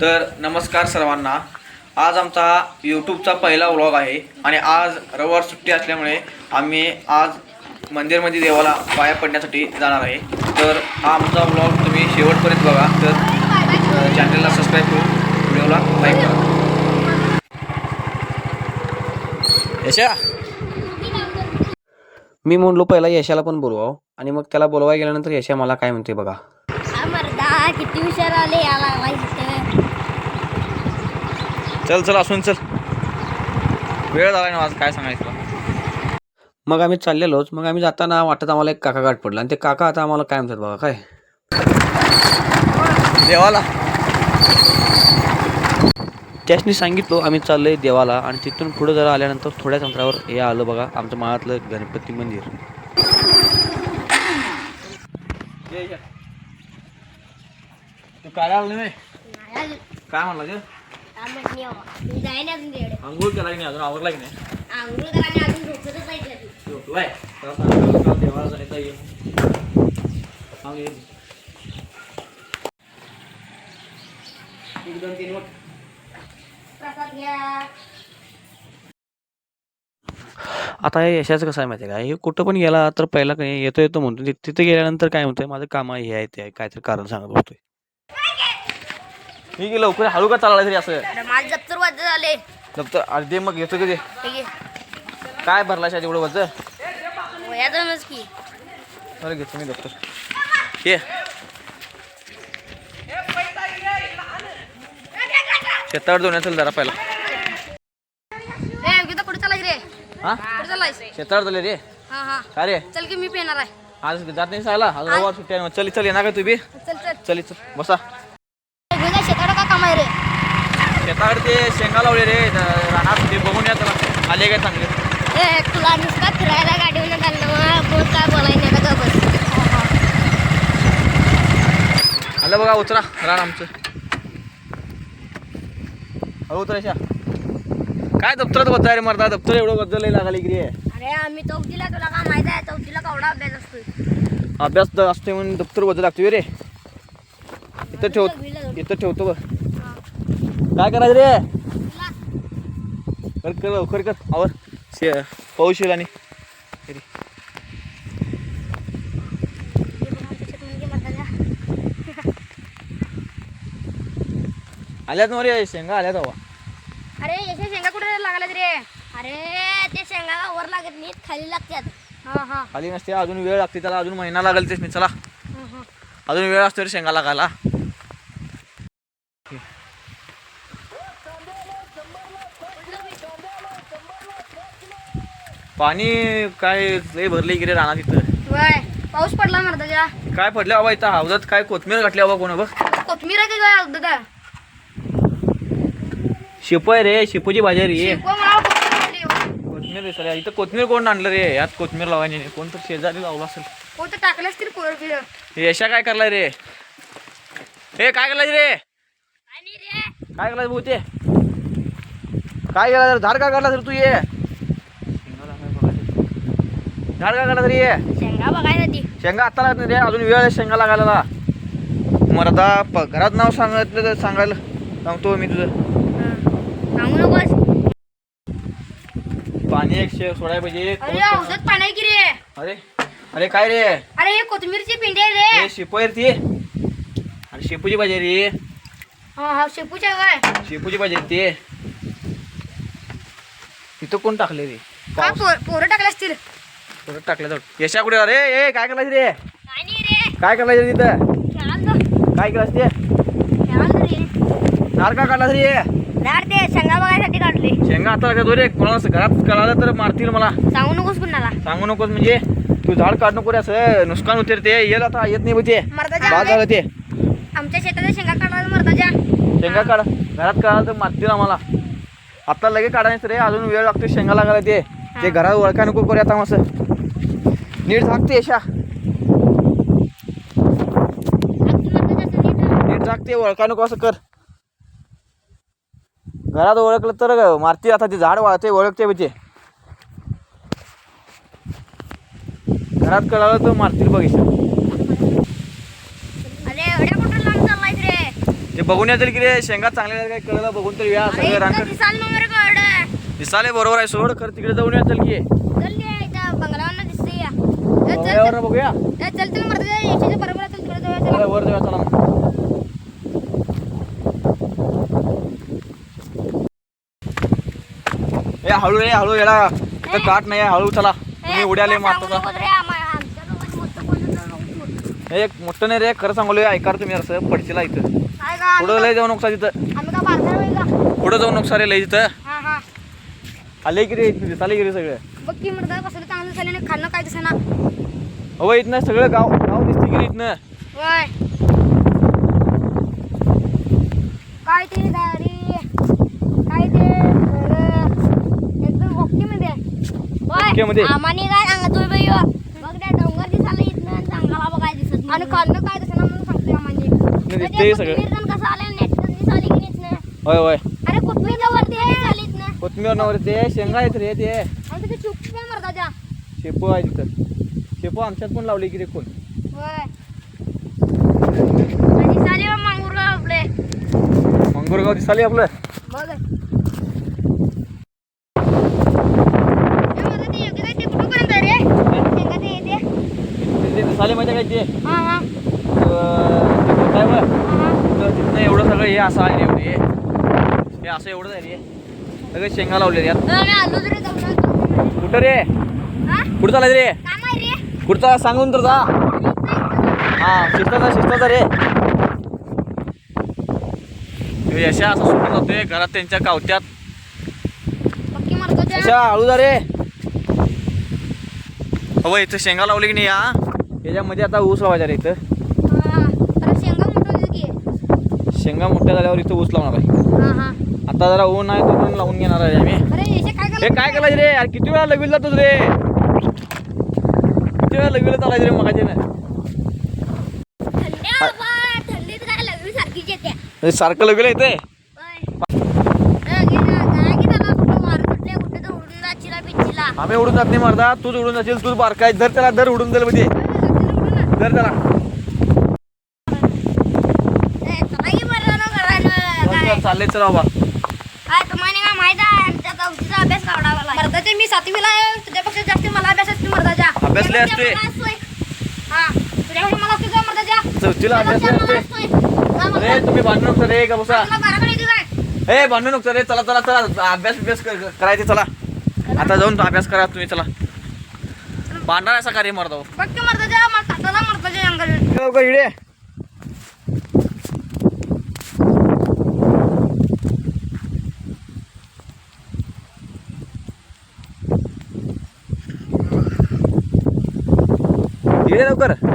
तर नमस्कार सर्वांना. आज आमचा यूट्यूबचा पहिला व्लॉग आहे आणि आज रविवार सुट्टी असल्यामुळे आम्ही आज मंदिरमध्ये देवाला पाया पडण्यासाठी जाणार आहे. तर हा आमचा व्लॉग तुम्ही शेवटपर्यंत बघा. तर चॅनलला सबस्क्राईब करून व्हिडिओला लाईक करा. यशा? मी म्हणलो पहिला यशाला पण बोलवाव आणि मग त्याला बोलवाय गेल्यानंतर यशा मला काय म्हणते बघा. किती हुशार आले याला चल चल असून चल. वेळ झाला ना आज काय सांगायचं? मग आम्ही चाललेलोच. मग आम्ही जाताना वाटत आम्हाला एक काका गाठ पडला. आणि ते काका आता आम्हाला काय म्हणतात बघा काय? देवाला. त्यासनी सांगितलो आम्ही चाललोय देवाला. आणि तिथून पुढे जरा आल्यानंतर थोड्याच अंतरावर हे आलं बघा आमच्या माळातलं गणपती मंदिर. तू काय आलं नाही? काय म्हणला ग? आंघोळ केला की नाही? अजून आवरला की नाही? झोपलाय. देवाला जायचं. एक दोन तीन आता हे यशाचं कसं आहे माहिती आहे का? हे कुठं पण गेला तर पहिला काही येतो येतो म्हणतो तिथे गेल्यानंतर काय म्हणतोय माझं काम आहे हे आहे ते आहे. काहीतरी कारण सांगत बसतोय. मी गेलो लवकर हळू का चालला तरी असं. अरे माझं दप्तर वाजत झाले. दप्तर अर्धे मग येतो की ते ठीक आहे काय भरला शाळेत एवढं वजन? की. अरे घेतो मी दप्तर. ये. शेतावर जाऊन चल जरा पहिला. कुठे चालायच रे. हा? कुठे शेतावर झाले रे. हा हा. काय रे? चल की मी पेणार आहे. आज जात नाही सांगला आज रविवार सुट्टी आहे चल चल येणार का तू बी? चल चल. चल बसा. शेताकडे का काम आहे रे. शेतावर ते शेंगा लावले रे राहणार ते बघून या त्याला. आले काय चांगले? ए तुला नुसता फिरायला गाडीवर मला कोण काय बोलायचं का बस. आलं बघा उतरा. रान आमचं. हळू उतरायच्या काय दप्तरात बद्दल रे मरता दप्तर एवढं बद्दल लागली की अरे आम्ही चौथीला तुला का माहीत आहे? चौथीला केवढा अभ्यास असतो अभ्यास असते म्हणून दप्तरबद्दल लागतोय रे. इथं ठेव इथं ठेवतो बघ. काय करायचं रे? कर कर लवकर कर. आवर. शे पाऊस येईल आणि. आल्यात ना रे शेंगा आल्यात हवा अरे याच्या शेंगा कुठे लागला रे? अरे ते शेंगाला वर लागत नाहीत खाली लागतात हा हा. खाली नसते अजून वेळ लागते त्याला अजून महिना लागेल तेच मी. चला. अजून वेळ असतो रे शेंगा लागायला. पाणी काय लय भरले की रे राणा तिथं वय पाऊस पडला मर्दाच्या काय पडलं बाबा इथं? हौदात काय कोथमीर घातली बाबा कोण बघ. कोथमीर आहे का काय दादा शेपू आहे रे शेपूची भाजी रे. शिकवा मला कोथमीर वाटली. कोथमीर रे सर इथं कोथमीर कोण आणलं रे? यात कोथमीर लावायची नाही. कोण तर शेजारी लावला असेल. कोणतं टाकलं असतील हे यशा काय करलाय रे? हे काय करलाय रे? काय केलं भाऊ ते? काय केलं झाड काय तरी तू ये? झाड काय काढला तरी शेंगा बघायला ती. शेंगा आता लागत नाही रे अजून वेळ आहे शेंगा लागायला. मग आता प- घरात नाव सांगितलं तर सांगायला सांगतो मी तुझं. सांगू नकोस. पाणी एक शे सोडायला पाहिजे. अरे औषध पाणी की रे? अरे अरे काय रे? अरे हे कोथमीरची पिंडी आहे रे. हे शेपू आहे रे ती. अरे शेपूची भाजी आहे रे. हा हा शेपूच्या काय? शेपूची भाजी आहे ते. तिथं कोण टाकले रे? पोर- पोरं टाकले असतील. परत टाकलं जाऊ. यशा कुठे अरे ए काय करायचं रे? काय रे. करायचं रे तिथं? काय केलं ते? रे. झाड का काढला तरी झाड ते शेंगा बघायसाठी काढले शेंगा आता लागत रे कोणाला घरात कळालं तर मारतील मला. सांगू नकोस कुणाला. सांगू नकोस म्हणजे तू झाड काढ नको रे असं नुकसान होते रे ते आता येत नाही बघ ते मर्दाच्या बाद झालं ते. आमच्या शेताच्या शेंगा काढायला मर्दाच्या. शेंगा काढ. घरात कळालं तर मारतील आम्हाला. आता लगे काढायचं रे अजून वेळ लागतो शेंगा लागायला ते. ते घरात ओळखा नको करूया आता असं नीट झाकते यशा. नीट झाकते ओळखा नको असं कर. घरात ओळखलं तर मारतील आता ते झाड वाळते ओळखते ते. घरात कळालं तर मारतील बघ इथं. अरे एवढ्या कुठं लांब चाललायस रे? ते बघून येतील की रे शेंगा चांगल्या काय कळलं बघून तरी काढ दिसाले बरोबर आहे सोड खरं तिकडे जाऊन येतील की चल ये इथं बंगलावर दिसते या ए, बघूया. ए, चल चल मरते याच्या बरोबर आहे, चल तिकडे जाऊया चला. चला, वर जाऊया चला. ए हळू रे हळू याला इथं काट नाही आहे, हळू चला. तुम्ही ए, उड्याले तुला सांगू मारतो रे, आम्हा- मोठं नकोस. एक मोठं नाही रे खरं सांगू ऐकार तुम्ही असं पडशीला इथं. काय पुढं लय जाऊ नका तिथं. का- आम्ही का बारकाई होईल का? पुढं जाऊ नका रे लय तिथं हा हा. आले की रे दिसाले की रे सगळं. बघ की चांगलं झालं आणि खाणं काय दिसेना. अहो इथनं सगळं गाव गाव दिसते की इथनं? काय ते काय ते घरं, एकदम ओके मध्ये ओके मध्ये? आम्हाने काय सांगतोय बाई ह्यो? बघ त्या डोंगर दिसायला इथनं आणि चांगला बघाय दिसत. आणि खाल्लं काय दिसेना म्हणून सांगतोय आम्हाने. दिसतंय सगळं. कोथिंबीर कसं आलं नेट दिसाली की इथनं? होय होय. अरे वरती इथनं? कोथमीर ते शेंगा आहेत रे ते. आणि मर्दाच्या शेपू आहे तिथं. शेपू आमच्यात पण लावली की रे कोण? मंगोरगाव दिसाले आपलं. ते दिसाले माहिती काय ते? बघ. तर तिथनं एवढं सगळं हे असं आहे एवढं हे. हे असं एवढं आहे रे. सगळे शेंगा लावले यात. कुठं रे? हा? कुठं चालायचं रे? कुठचा सांगून तर जा. हा शिस्ताचा शिस्ताचा रे. यशा असं सुटून जातोय घरात त्यांच्या कावत्यात. यशा हळू जा रे. हो इथं शेंगा लावली की नाही या याच्यामध्ये आता ऊस लावायचा रे इथं. हा. शेंगा मोठ्या झाल्यावर इथं ऊस लावणार आहे. हा हा. आता जरा ऊन आहे तो पण लावून घेणार आहे आम्ही. हे काय करायचं रे? यार किती वेळा लगवील जातोस रे? वेळा लगवीला चालायचं रे मगाचे ना सारखं लगवीला येते आम्ही उडून जात नाही मारता तूच उडून जाशील तूच बारकाय धर त्याला धर उडून जाईल मध्ये धर त्याला चालले चला बाबा. माहीत आहे? चौथीचा अभ्यास काढावा मर्दाचे मी सातवीला आहे तुझ्यापेक्षा जास्त मला अभ्यास असते अभ्यास लय असतोय. हा तुझ्यापेक्षा मला असते चौथीला अभ्यास लय असतोय. अरे तुम्ही भांडू नका रे का बसा. ए भांडू नका रे चला चला चला अभ्यास अभ्यास करायचे चला. आता जाऊन अभ्यास करा तुम्ही चला. भांडणार असा का रे मरदा फक्त मर्दाच्या मला ताटाला मर्दाच्या अंगाला लवकर इडे इडे लवकर